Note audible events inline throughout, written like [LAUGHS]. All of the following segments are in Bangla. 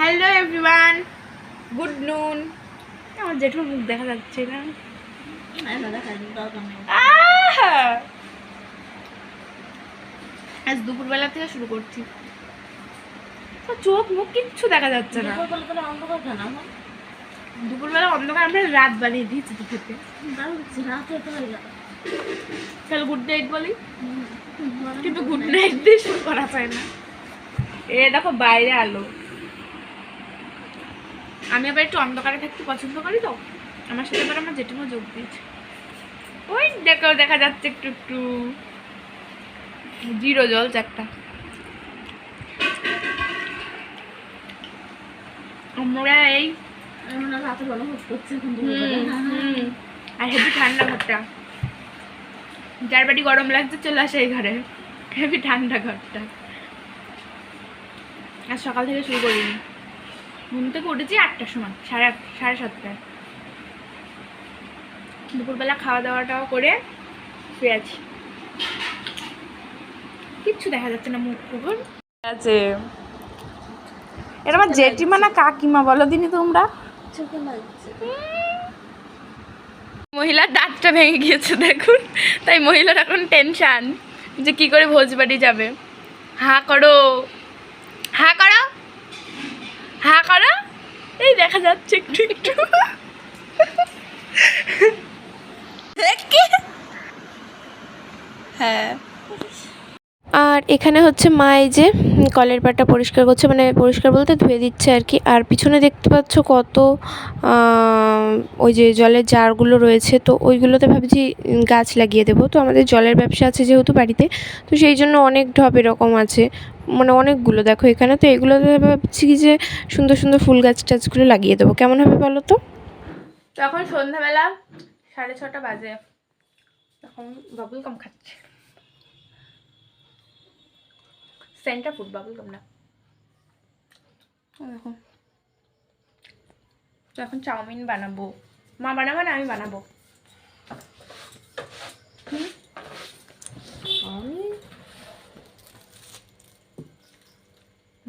হ্যালো এভরিওয়ান গুড নুন আমার জেঠুর মুখ দেখা যাচ্ছে না! আজ দুপুরবেলা থেকে শুরু করছি। চোখ মুখ কিচ্ছু দেখা যাচ্ছে না। দুপুরবেলা অন্ধকার, আমরা রাত বানিয়ে দিয়েছি দুপুরতে। তাহলে গুড নাইট বলি। কিন্তু গুড নাইট দিয়ে শুরু করা যায় না। এ দেখো বাইরে আলো। আমি আবার একটু অন্ধকারে থাকতে পছন্দ করি তো। আমার সাথে এবার আমার জেঠিমা যোগ দিয়েছে। ওই দেখো দেখা যাচ্ছে একটু একটু। জিরো জল চারটা। আমরা এই। আর হেভি ঠান্ডা ঘরটা। যার বাড়ি গরম লাগছে চলে আসে এই ঘরে। হেভি ঠান্ডা ঘরটা। আর সকাল থেকে শুরু করিনি। ঘুম থেকে উঠেছি আটটার সময় সাড়ে আট সাড়ে সাতটায়। দুপুরবেলা খাওয়া দাওয়াটাও করে শুয়ে আছি। কিচ্ছু দেখা যাচ্ছে না মুখ পুকুর আছে এটা আমার জেঠিমা না কাকিমা বলো দিনি তোমরা? মহিলার দাঁতটা ভেঙে গিয়েছে দেখুন। তাই মহিলার এখন টেনশান যে কি করে ভোজ বাড়ি যাবে। হা করো। হা করো। হা করা? এই দেখা যাচ্ছে একটু একটু হ্যাঁ আর এখানে হচ্ছে মা এই যে কলের পাটটা পরিষ্কার করছে মানে পরিষ্কার বলতে ধুয়ে দিচ্ছে আর কি। আর পিছনে দেখতে পাচ্ছ কত ওই যে জলের জারগুলো রয়েছে, তো ওইগুলোতে ভাবছি গাছ লাগিয়ে দেবো। তো আমাদের জলের ব্যবসা আছে যেহেতু বাড়িতে, তো সেই জন্য অনেক ঢপ এরকম আছে মানে অনেকগুলো। দেখো এখানে তো এগুলোতে ভাবছি যে সুন্দর সুন্দর ফুল গাছ টাছগুলো লাগিয়ে দেবো। কেমন হবে বলো তো? তো এখন সন্ধ্যাবেলা সাড়ে ছটা বাজে। এখন বাবুল কাম খাচ্ছে। সেন্টার ফুড বাবুল কাম না দেখো। তো এখন চাউমিন বানাবো। মা বানাবো না আমি বানাবো?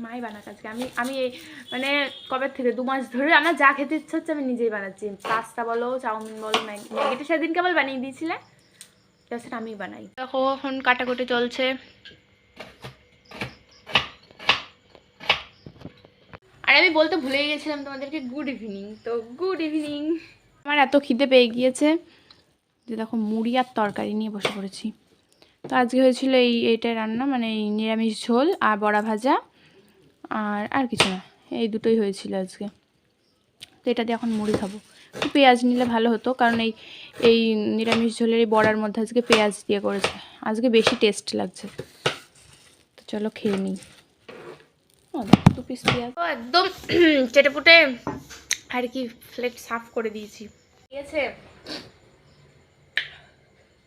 মাই বানাক আজকে। আমি আমি এই মানে কবে থেকে? দু মাস ধরে আমার যা খেতে ইচ্ছা হচ্ছে আমি নিজেই বানাচ্ছি। পাস্তা বলো চাউমিন বলো ম্যাগি ম্যাগিটা সেদিন কেবল বানিয়ে দিয়েছিলে। জাস্ট আমি বানাই। দেখো এখন কাটাকুটি চলছে। আর আমি বলতে ভুলেই গেছিলাম তোমাদেরকে গুড ইভিনিং তো গুড ইভিনিং আমার এত খিদে পেয়ে গিয়েছে যে দেখো মুড়ি আর তরকারি নিয়ে বসে পড়েছি। তো আজকে হয়েছিল এই এইটাই রান্না মানে এই নিরামিষ ঝোল আর বড়া ভাজা আর আর কিছু না, এই দুটোই হয়েছিল আজকে। তো এটা দিয়ে এখন মুড়ি খাব। পেঁয়াজ নিলে ভালো হতো, কারণ এই এই নিরামিষ ঝোলের এই বড়ার মধ্যে আজকে পেঁয়াজ দিয়ে করেছে। আজকে বেশি টেস্ট লাগছে। তো চলো খেয়ে নিই। দু পিস পেঁয়াজ একদম [CLEARS THROAT] চেটেপুটে আর কি প্লেট সাফ করে দিয়েছি। ঠিক আছে?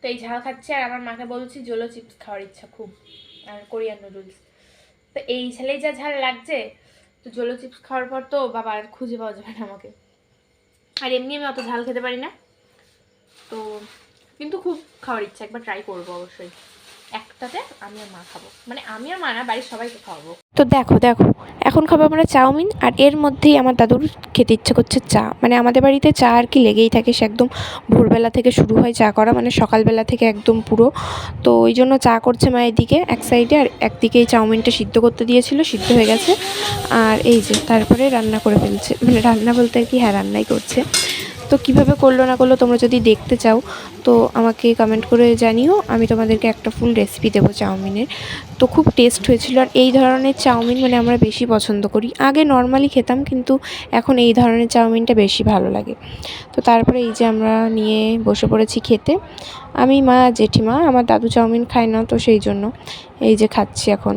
তো এই ঝাল খাচ্ছে আর আমার মাকে বলছি জোলো চিপস খাওয়ার ইচ্ছা খুব, আর কোরিয়ান নুডলস। তো এই ছেলেই যা ঝাল লাগছে, তো জোলো চিপস খাওয়ার পর তো বাবা আর খুঁজে পাওয়া যাবে না আমাকে। আর এমনি আমি অত ঝাল খেতে পারি না। তো কিন্তু খুব খাওয়ার ইচ্ছা, একবার ট্রাই করব অবশ্যই। একটাতে আমি আর মা খাব। মানে আমি আর মা না, বাড়ির সবাইকে খাওয়াবো। তো দেখো দেখো, এখন খাব আমরা চাউমিন আর এর মধ্যেই আমার দাদুর খেতে ইচ্ছে করছে চা। মানে আমাদের বাড়িতে চা আর কি লেগেই থাকে, সে একদম ভোরবেলা থেকে শুরু হয় চা করা মানে সকালবেলা থেকে একদম পুরো। তো ওই জন্য চা করছে মা এদিকে, এক সাইডে, আর একদিকে এই চাউমিনটা সিদ্ধ করতে দিয়েছিল, সিদ্ধ হয়ে গেছে। আর এই যে, তারপরে রান্না করে ফেলছে। মানে রান্না বলতে আর কি হ্যাঁ রান্নাই করছে। তো কীভাবে করল না করল তোমরা যদি দেখতে চাও, তো আমাকে কমেন্ট করে জানিও। আমি তোমাদেরকে একটা ফুল রেসিপি দেবো চাউমিনের। তো খুব টেস্ট হয়েছিল। আর এই ধরনের চাউমিন মানে আমরা বেশি পছন্দ করি। আগে নর্মালি খেতাম, কিন্তু এখন এই ধরনের চাউমিনটা বেশি ভালো লাগে। তো তারপরে এই যে আমরা নিয়ে বসে পড়েছি খেতে। আমি মা, জেঠিমা, আমার দাদু চাউমিন খায় না, তো সেই জন্য এই যে খাচ্ছি এখন।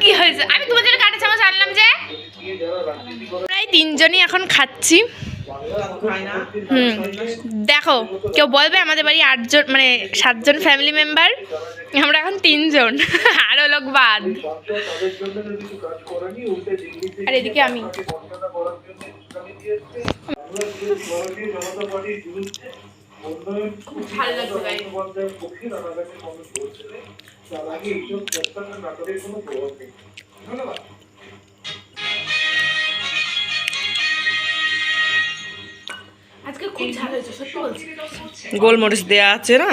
কি হয়েছে? আমি তোমাদের কাটা চামচ আনলাম যে। প্রায় তিনজনই এখন খাচ্ছি। হুম। দেখো, কেউ বলবে আমাদের বাড়ি আটজন মানে সাতজন ফ্যামিলি মেম্বার আমরা এখন তিনজন। [LAUGHS] আরও লোক বাদ। আর এদিকে আমি। ভালো লাগছে খুব বলছি। গোলমরিচ দেয়া আছে না?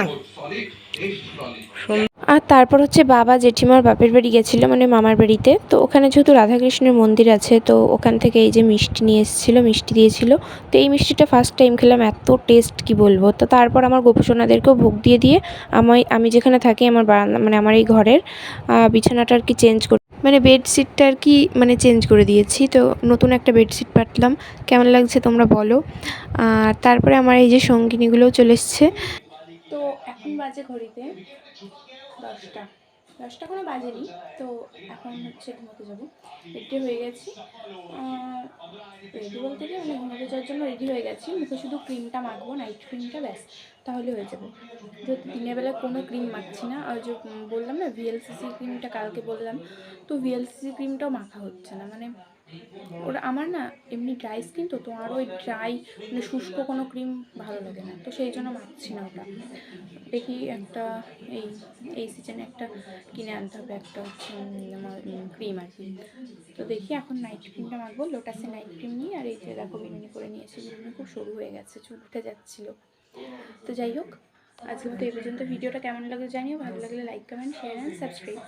আর তারপর হচ্ছে বাবা জেঠিমার বাপের বাড়ি গেছিল মানে মামার বাড়িতে। তো ওখানে যেহেতু রাধাকৃষ্ণের মন্দির আছে, তো ওখান থেকে এই যে মিষ্টি নিয়ে এসেছিল, মিষ্টি দিয়েছিল। তো এই মিষ্টিটা ফার্স্ট টাইম খেলাম, এত টেস্ট কি বলব? তো তারপর আমার গোপসোনাদেরকেও ভোগ দিয়ে দিয়ে আমি আমি যেখানে থাকি, আমার বারান্দা মানে আমার এই ঘরের বিছানাটা আর কি চেঞ্জ করে মানে বেডশিটটা আর কি মানে চেঞ্জ করে দিয়েছি। তো নতুন একটা বেডশিট পাতলাম, কেমন লাগছে তোমরা বলো। আর তারপরে আমার এই যে সঙ্গিনীগুলোও চলে এসছে। তো এখন বাজে ঘড়িতে। দশটা। দশটা কোনো বাজেনি, তো এখন হচ্ছে ঘুমোতে যাব। রেডি হয়ে গেছি। রেডি বলতে কি মানে ঘুমোতে যাওয়ার জন্য রেডি হয়ে গেছি। মুখে শুধু ক্রিমটা মাখবো নাইট ক্রিমটা ব্যাস, তাহলে হয়ে যাবে। তো দিনের বেলা কোনো ক্রিম মাখছি না আর যে বললাম না, ভিএলসিসি ক্রিমটা কালকে বললাম, তো ভিএলসিসি ক্রিমটাও মাখা হচ্ছে না। মানে ওরা আমার না এমনি ড্রাই স্কিন তো তোমার ওই ড্রাই মানে শুষ্ক কোনো ক্রিম ভালো লাগে না। তো সেই জন্য মাখছি না ওটা। দেখি একটা এই এই সিজনে একটা কিনে আনতে হবে, একটা আমার ক্রিম আর কি। তো দেখি এখন নাইট ক্রিমটা মাখবো লোটাসে নাইট ক্রিম নিয়ে, আর এই যে দেখো বিনুনি করে নিয়েছি বিনুনি খুব সরু হয়ে গেছে, চুল উঠে যাচ্ছিল। তো যাই হোক, আজকে মতো এই পর্যন্ত। ভিডিওটা কেমন লাগল জানিও, ভালো লাগলে like comment share and subscribe